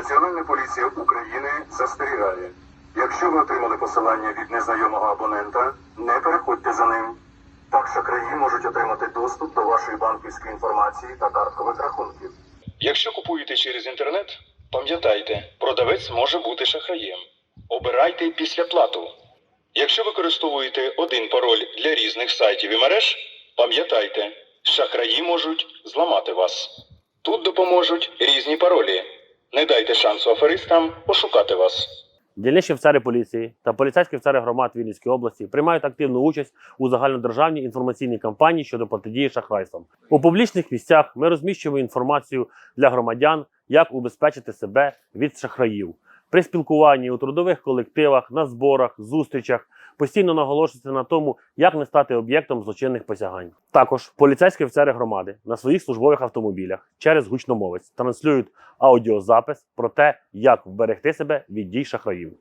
Національна поліція України застерігає. Якщо ви отримали посилання від незнайомого абонента, не переходьте за ним. Так шахраї можуть отримати доступ до вашої банківської інформації та карткових рахунків. Якщо купуєте через інтернет, пам'ятайте, продавець може бути шахраєм. Обирайте після плату. Якщо використовуєте один пароль для різних сайтів і мереж, пам'ятайте, шахраї можуть зламати вас. Тут допоможуть різні паролі. Не дайте шансу аферистам ошукати вас. Дільничні офіцери поліції та поліцейські офіцери громад Вінницької області приймають активну участь у загальнодержавній інформаційній кампанії щодо протидії шахрайствам. У публічних місцях ми розміщуємо інформацію для громадян, як убезпечити себе від шахраїв. При спілкуванні у трудових колективах, на зборах, зустрічах постійно наголошується на тому, як не стати об'єктом злочинних посягань. Також поліцейські офіцери громади на своїх службових автомобілях через гучномовець транслюють аудіозапис про те, як вберегти себе від дій шахраїв.